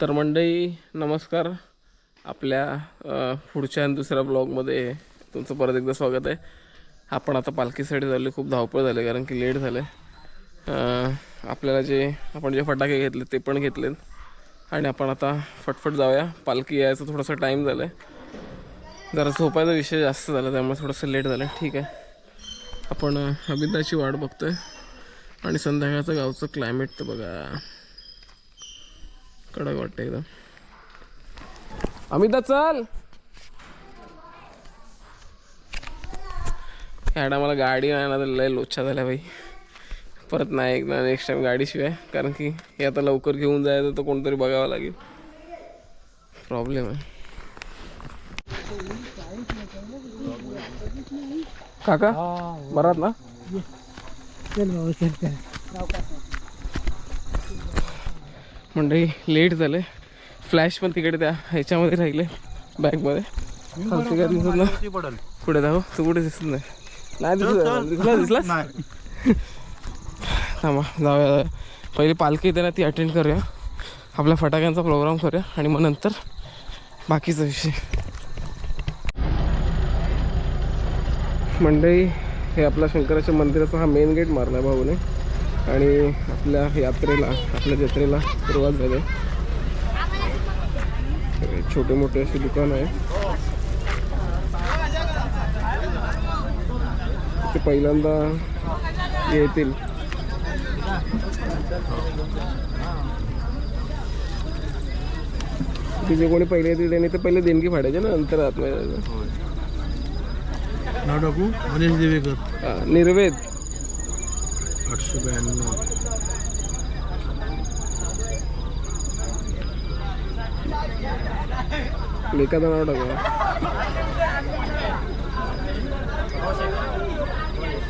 तर मंडई नमस्कार. आपल्या पुढच्या आणि दुसऱ्या ब्लॉगमध्ये तुमचं परत एकदा स्वागत आहे. आपण आता पालखीसाठी झाले खूप धावपळ झाले कारण की लेट झालं आहे आपल्याला जे आपण जे फटाके घेतले ते पण घेतलेत. आणि आपण आता फटफट जाऊया. पालखी यायचा थोडासा टाईम झाला आहे जरा झोपायचा विषय जास्त झाला त्यामुळे थोडंसं लेट झालं ठीक आहे. आपण अभिदाची वाट बघतोय. आणि संध्याकाळचं गावचं क्लायमेट तर बघा. कडक वाटतं एकदम. अमिता चल. ह्या मला गाडी नाही ना तर लय लोच्छा झाल्या भाई परत नाही एकदा नेक्स्ट टाइम गाडीशिवाय कारण की हे आता लवकर घेऊन जायचं तर कोणतरी बघावं लागेल. प्रॉब्लेम आहे. काका बरात ना? मंडळी लेट झाले. फ्लॅश पण तिकडे त्या ह्याच्यामध्ये राहिले बॅगमध्ये खालती काय दिसत ना पुढे जाऊ तू कुठे दिसत नाही. दिसला? दिसला थांबा जाऊया जाऊया. पहिली पालखी येते ना ती अटेंड करूया. आपल्या फटाक्यांचा प्रोग्राम करूया आणि मग नंतर बाकीचा विषय. मंडळी हे आपल्या शंकराच्या मंदिराचा हा मेन गेट मारला भाऊने. आणि आपल्या यात्रेला आपल्या जत्रेला सुरुवात झाली. छोटे मोठे असे दुकान आहे. ते पहिल्यांदा येतील. जे कोणी पहिले येतील त्यांनी ते पहिले देणगी फाडायचे ना नंतर हा, निर्वेद. आठशे ब्याण्णव लेखाचं नाव टाका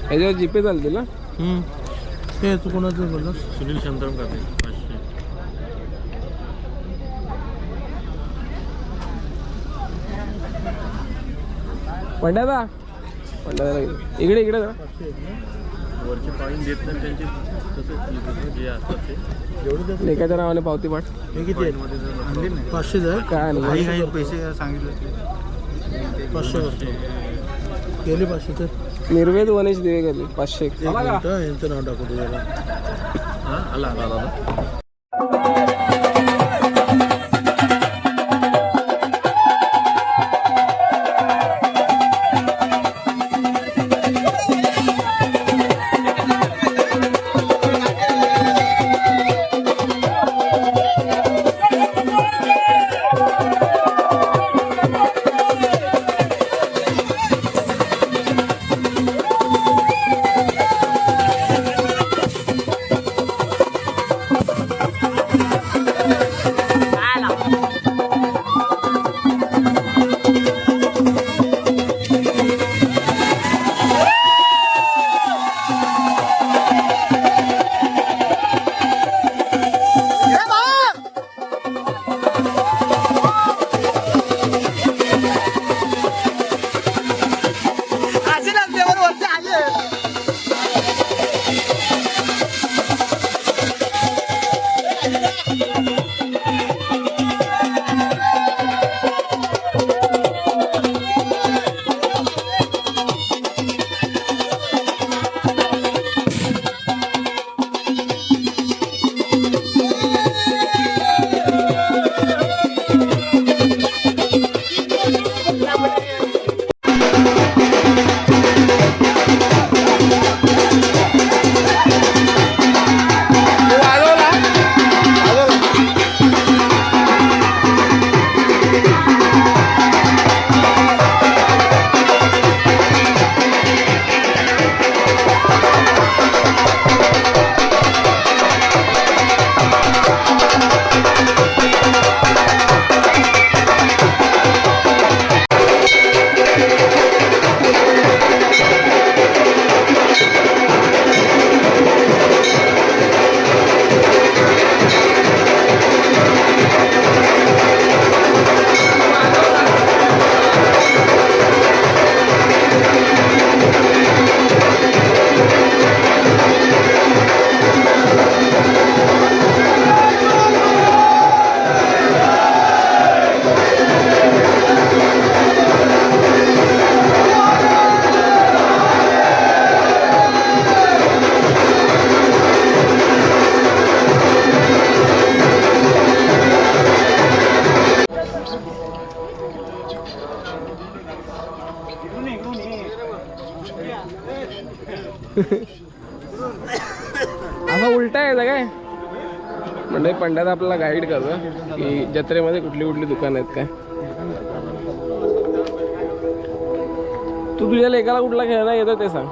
ह्याच्यावर जीपे चालतील ना हे तू कोणाचं बोललास सुनील शांताराम काते पाचशे पंड्यादा पंड्यादा इकडे इकडे जा वरचे पॉईंट देत नाही त्यांचे तसं जे असतात ते. नावाने पावती पाठ? हे किती आहे पाचशे आहे काय नाही. काही पैसे सांगितले पाचशे गेले पाचशे तर. निर्वेद वनेश दिवेकर पाचशे एक. मिनिटं यांचं नाव टाकू तुझ्याला हां आला आला आला. उलटा आहे काय? म्हणजे पंड्यात आपल्याला गाईड करतो की जत्रेमध्ये कुठली कुठली दुकानं आहेत काय. तू तुझ्या लेकाला कुठला खेळणं येतो ते सांग.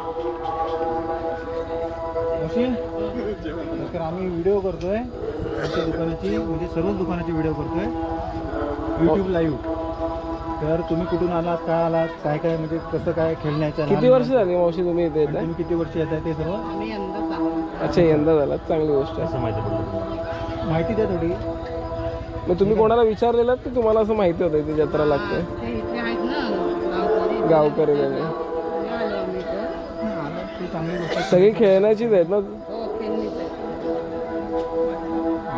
आम्ही व्हिडिओ करतोय. आमच्या दुकानाची म्हणजे सर्वच दुकानाची व्हिडिओ करतोय. यूट्यूब लाईव्ह तर तुम्ही कुठून आलात काय आलात काय काय म्हणजे कसं काय खेळण्याचं किती वर्ष झाली मावशी तुम्ही इथे येत तुम्ही किती वर्ष येत आहे ते सर्व? अच्छा यंदा झाला. चांगली गोष्ट आहे. माहिती द्या थोडी. मग तुम्ही कोणाला विचारलेलं की तुम्हाला असं माहिती होतं इथे जत्रा लागते? गावकरी. त्यांनी आलं ते चांगली गोष्ट आहे. सगळी खेळण्याचीच आहेत ना?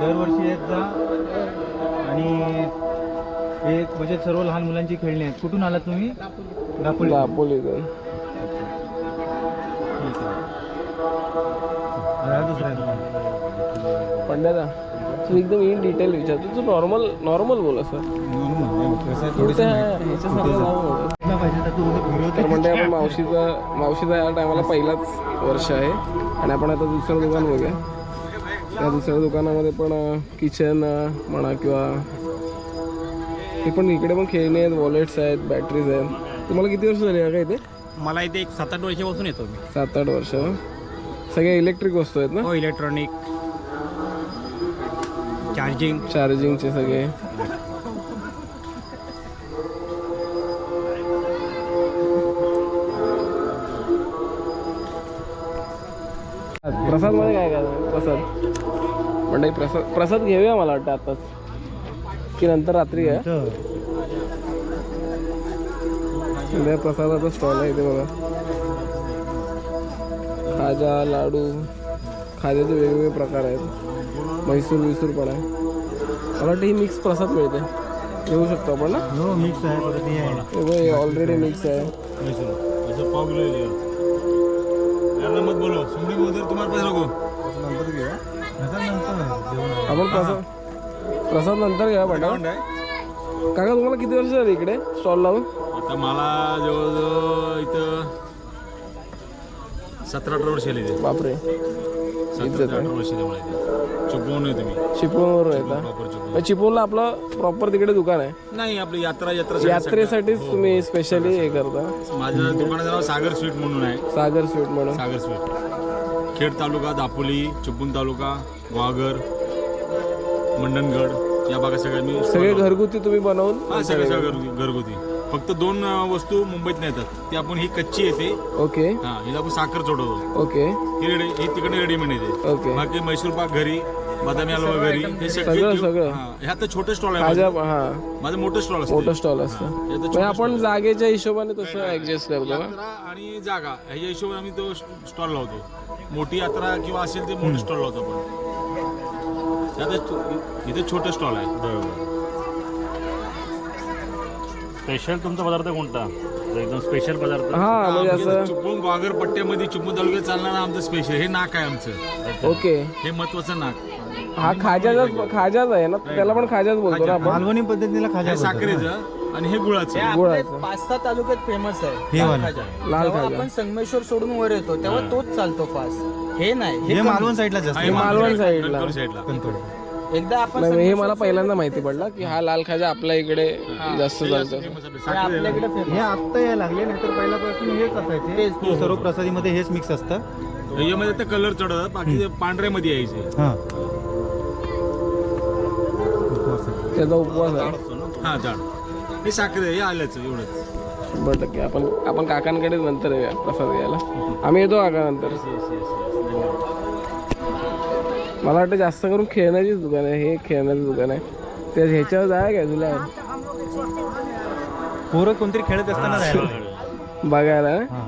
दरवर्षी येत जा. आणि हे म्हणजे सर्व लहान मुलांची खेळणी आहेत. कुठून आलात तुम्ही? दापोली. दापोलीतून. ठीक आहे. दुकान. पंड्याचा तू एकदम इन डिटेल विचारतो. तू नॉर्मल नॉर्मल बोल असं. तर म्हणजे आपण मावशीचा मावशीचा या टायमाला पहिलाच वर्ष आहे. आणि आपण आता दुसरं दुकान बघूया. त्या दुसऱ्या दुकानामध्ये पण किचन म्हणा किंवा हे पण इकडे पण खेळणी आहेत वॉलेट्स आहेत बॅटरीज आहेत. तुम्हाला किती वर्ष झाली का इथे? मला इथे एक सात आठ वर्षापासून येतो मी. सात आठ वर्ष. सगळ्या इलेक्ट्रिक वस्तू आहेत ना? हो इलेक्ट्रॉनिक चार्जिंग चार्जिंगचे सगळे. प्रसादमध्ये काय काय प्रसाद. म्हणजे प्रसाद प्रसाद घेऊया मला वाटतं आताच. की नंतर रात्री आहे. संध्या प्रसादाचा स्टॉल आहे इथे बघा. खाजा लाडू खाज्याचे वेगवेगळे प्रकार आहेत. म्हैसूर विसूर पण आहे. मला वाटतं ही मिक्स प्रसाद मिळते. घेऊ शकतो आपण ना? हो मिक्स आहे हे हे हे ऑलरेडी मिक्स आहे. आपण प्रसाद प्रसाद नंतर घ्या पटा काका तुम्हाला किती वर्ष झाली इकडे? स्टॉल लावून? आता मला जवळजवळ इथं सतरा अठरा वर्ष आली बापरे. सतरा ते अठरा वर्ष आहे तुम्ही. चिपळूणवर येता प्रॉपर चुकवून मग चिपळूणला आपलं प्रॉपर तिकडे दुकान आहे. नाही आपली यात्रा यात्रा यात्रेसाठीच तुम्ही स्पेशली हे करता? माझं दुकानाचं नाव सागर स्वीट म्हणून आहे. सागर स्वीट म्हणून. सागर स्वीट. खेड तालुका दापोली चिपळूण तालुका वाघर मंडणगड या भागात सगळ्या मी सगळे घरगुती तुम्ही बनवून हा सगळं सगळं घरगुती घरगुती. फक्त दोन वस्तू मुंबईत नाही येतात. ती आपण ही कच्ची येते ओके. हा हिला आपण साखर चढवतो ओके. ही रेडी ही तिकडे रेडीमेड येते ओके. बाकी मैसूर पाक घरी बदामी हलवा घरी हे सगळं, सगळं. हा, हे आता छोटं स्टॉल आहे माझं. हा. माझं मोठं स्टॉल असतं. मोठं स्टॉल असतं. हे तर म्हणजे आपण जागेच्या हिशोबाने तसं ऍडजस्ट करतो यात्रा आणि जागा ह्याच्या हिशोबाने आम्ही तो स्टॉल लावतो. मोठी यात्रा किंवा असेल ते मोठे स्टॉल लावतो आपण. त्यात इथे छोटं स्टॉल आहे. स्पेशल तुमचा पदार्थ कोणता? एकदम स्पेशल पदार्थ. हा म्हणजे असं चिपळूण वाघर पट्ट्यामध्ये चिपळूण तालुक्यात चालणारं आमचं स्पेशल हे नाक आहे आमचं. ओके. हे महत्वाचं नाक. हा खाजाचाच खाजाच आहे ना? त्याला पण खाजाच बोलतो ना आपण? मालवणी पद्धतीला खाजा हे साखरेचं आणि हे गुळाचं. गुळाचं. पाच सहा तालुक्यात फेमस आहे. हे लाल. खाजा. लाल जेव्हा खाजा. आपण संगमेश्वर सोडून वर येतो तेव्हा तोच चालतो फास्ट. हे नाही. हे हे. मालवण साईडला जास्त. हे मालवण साईडला. कणकवली साईडला. एकदा आपण नाही हे मला पहिल्यांदा माहिती पडला की हा लाल खाजा आपल्या इकडे जास्त चालतो हे आपल्याकडे हे आत्ता यायला लागले नाहीतर पहिल्यापासून हेच असायचे. ते सर्व प्रसादीमध्ये हेच मिक्स असतं. ह्याच्यामध्ये तर कलर चढवतात बाकी पांढऱ्यामध्ये यायचे. हां. त्याचा उपवास आहे. हा जाड. हे साखर हे आल्याचं एवढंच. शंभर टक्के. आपण आपण काकांकडे नंतर येऊया प्रसाद घ्यायला. आम्ही येतो काका नंतर. मला वाटतं जास्त करून खेळण्याचीच दुकान आहे हे खेळण्याचं दुकान आहे. ते ह्याच्यावर जाय काय तुला? पोरं कोणतरी खेळत असताना जायला बघायला ना?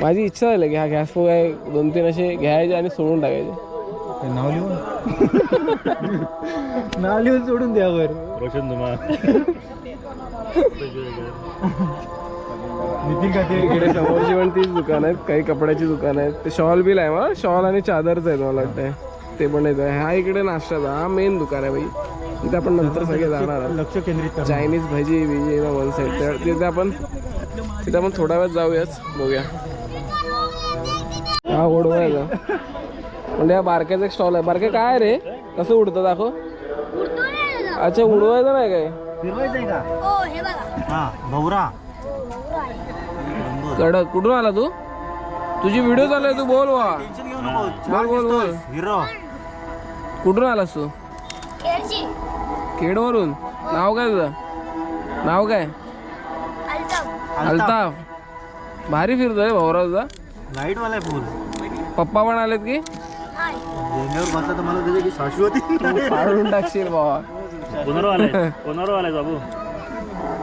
माझी इच्छा झाली की हा गॅस आहे दोन तीन असे घ्यायचे आणि सोडून टाकायचे. नाव लिहून? नाव लिहून सोडून द्या वर रोशन तुम्हा नितीन का ते इकडे समोरची. पण तीच दुकान आहेत काही कपड्याची दुकान आहेत. ते शॉल बिल आहे मला शॉल आणि चादरच आहेत मला वाटतं ते पण येत. हा इकडे नाश्ताचा हा मेन दुकान आहे भाई. तिथे आपण नंतर सगळे जाणार आहोत. लक्ष केंद्रित करा चायनीज भजी बिजी वन साईड तिथे आपण तिथे आपण थोड्या वेळात जाऊयाच बघूया. हा ओढवायचा म्हणजे या बारक्याचा एक स्टॉल आहे. बारके काय आहे रे? कसं उडतं दाखव. अच्छा उडवायचं नाही काय? फिरवायचंय का? हो हे हा कडक कुठून आला तू? तुझी व्हिडिओ चालू आहे तू बोल वा. बोल बोल बोल. हिरो. कुठून आलास तू? खेळची खेडवरून? नाव काय तुझं? नाव काय? अल्ताफ. अल्ताफ. भारी फिरतोय भाऊराव तुझा. लाइट वाला आहे फुल पप्पा पण आलेत की? बसला तर मला त्याची टाकशील बाबा कोणावर आलायस कोणावर आलायस बाबू.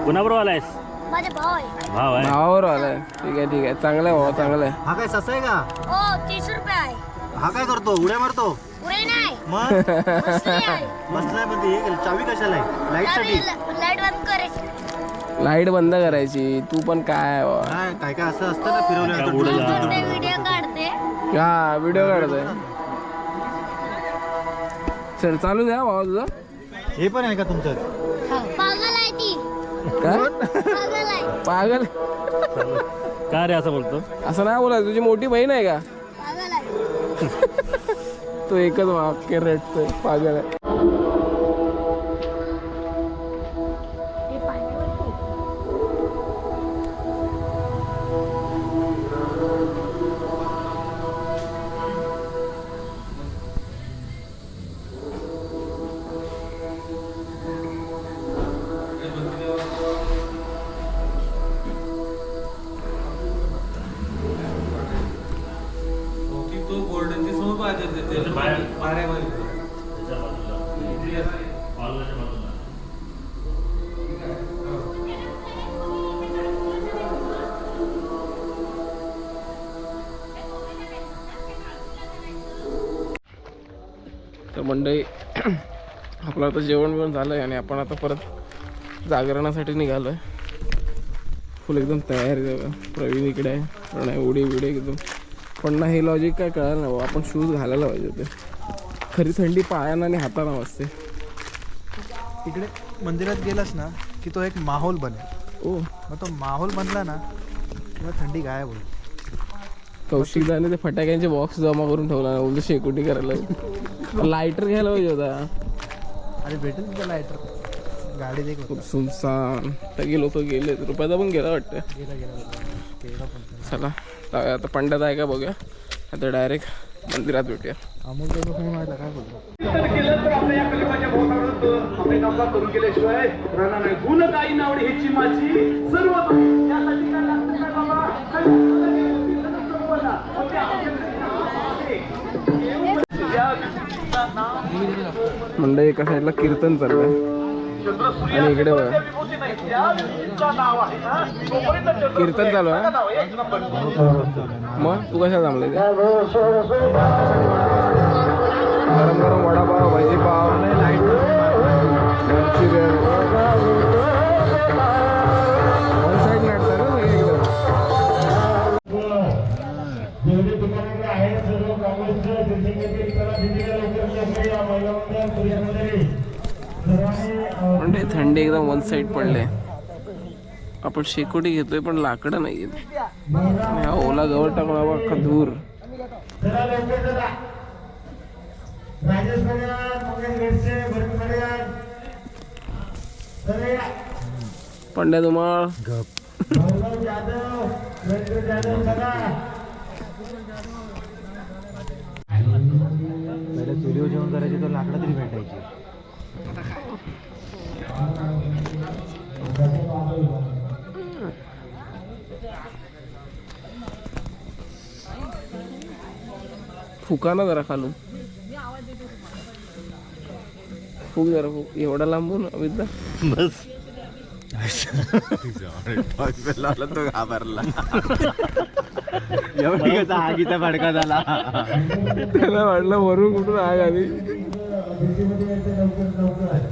कोणाबरोबर आलायस माझे भाऊ आहे. भाव आहे. भावावर आलाय ठीक आहे ठीक आहे. चांगलं आहे भावा चांगलं आहे. हा काय ससा आहे का? हो तीस रुपये आहे. हा काय करतो? उड्या मारतो? पुरे मग? बसले आहे बसलाय. पण ते हे केलं, चावी कशाला आहे? लाइटसाठी लाइट बंद करायची लाइट बंद करायची. तू पण काय काय काय काय असं असतं ना फिरवलं काय. ते व्हिडिओ काढते. हा व्हिडिओ काढतोय. चल चालू द्या भावा तुझं. हे पण आहे का तुमचं? पागल आहे ती. काय? पागल आहे. पागल? का रे असं बोलतो? असं नाही बोलायचं. तुझी मोठी बहीण आहे का? पागल आहे. तो एकच वाक्य रेटतोय पागल आहे. तर मंडळी आपलं आता जेवण बिवण झालं आहे आणि आपण आता परत जागरणासाठी निघालो आहे फुल एकदम तयार. प्रवीण इकडे आहे. प्रणय उडी बिडी एकदम. पण ना हे लॉजिक काय कळालं ना बाबा आपण शूज घालायला पाहिजे होते. खरी थंडी पायानं आणि हाताला वाजते तिकडे मंदिरात गेलास ना की तो एक माहोल बनेल. ओ. मग तो माहोल बनला ना किंवा थंडी गायब होईल. कौशिकदाने ते फटाक्यांचे बॉक्स जमा करून ठेवला ना बोलतो शेकोटी करायला. लायटर घ्यायला पाहिजे होता. अरे भेटेल तुझा लायटर गाडीत एक खूप सुनसान. सगळे लोक गेले. रुपयाचा पण गेला वाटतं गेला गेला चला आता पंड्यात आहे का बघूया. आता डायरेक्ट मंदिरात भेटूया. अमोल त्याचा फोन व्हायला काय बोलतो? म्हणजे एका साईडला कीर्तन चाललंय. आणि इकडे बघा. कीर्तन चालू आहे मग तू कशा ते? गरम गरम वडापाव भाजीपाव मंचुरियन म्हणजे एकदम वन साईड पडले. आपण शेकोटी घेतोय पण लाकडं नाही आहेत आणि हा ओला गवळ टाकून हवा अख्खा धूर. पंड्या तुम्हाला पहिले चुलीवर जेवण करायचे तर लाकडं तरी भेटायची. फुका ना जरा खालून. फुक जरा फुक. एवढा लांबून अविद्या बस. तो घाबरला एवढी कसा आगीचा फडका झाला. त्याला वाटलं वरून कुठून आग आली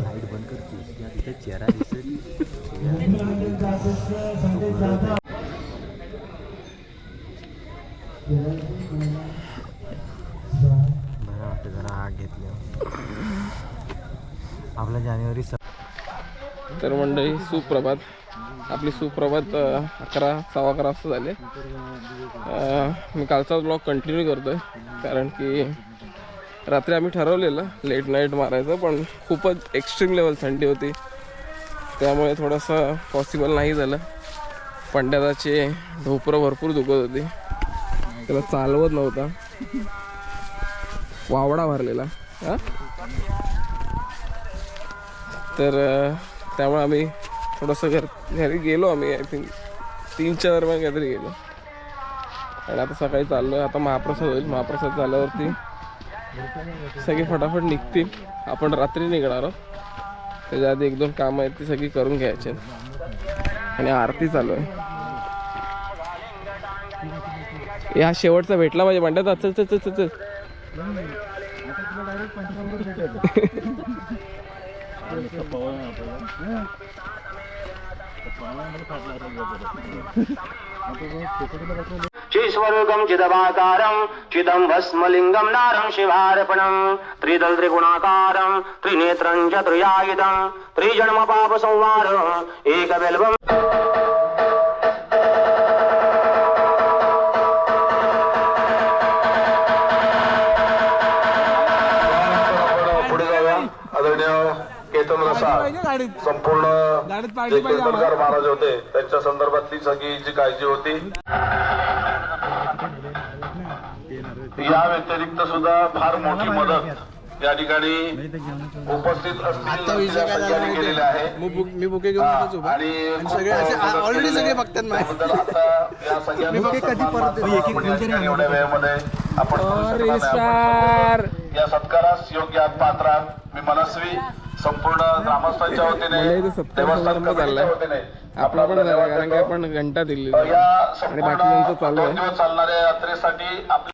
लाइट बंद करतो तिथे चेहरा दिसत बरं वाटतं जरा आग घेतली आपला जानेवारी तर मंडळी सुप्रभात. आपली सुप्रभात अकरा सव्वा अकरा वाजता झाले. मी कालचा ब्लॉग कंटिन्यू करतो आहे कारण की रात्री आम्ही ठरवलेलं लेट नाईट मारायचं पण खूपच एक्स्ट्रीम लेवल थंडी होती. त्यामुळे थोडंसं पॉसिबल नाही झालं. पंड्याचे ढोपरं भरपूर दुखत होती. त्याला चालवत नव्हता. वावडा भरलेला. हां? तर त्यामुळे आम्ही थोडंसं घर घरी गेलो आम्ही. आय थिंक तीनच्या दरम्यान काहीतरी गेलो. आणि आता सकाळी चाललो आता महाप्रसाद होईल. महाप्रसाद झाल्यावरती सगळे फटाफट निघतील. आपण रात्री निघणार आहोत. त्याच्या आधी एक दोन कामं आहेत ती सगळी करून घ्यायची आणि आरती चालू आहे. या हा शेवटचा भेटला पाहिजे म्हणतात चल चल चल चल चल. चिस्वरूपं चिदवाकारं चिदं भस्मलिङ्गं नारं शिवार्पणं त्रिदल त्रिगुणाकारं त्रिनेत्रं च त्रियायुधं त्रिजन्म पाप संवार केतन रसाळ संपूर्ण महाराज होते त्यांच्या संदर्भातली सगळी जी काळजी होती. या व्यतिरिक्त सुद्धा फार मोठी मदत या ठिकाणी उपस्थित असतील केलेली आहे? मी बुके घेऊन येतोच उभा. आणि ऑलरेडी सगळे. बघतात एवढ्या वेळेमध्ये आपण या सत्कारास योग्य आहात पात्र आहात. मी मनस्वी संपूर्ण ग्रामस्थांच्या वतीने देवस्थान. वतीने आपला पण कारण की. आपण घंटा दिलेली या आणि चालू आहे. दिवस चालणाऱ्या यात्रेसाठी आपले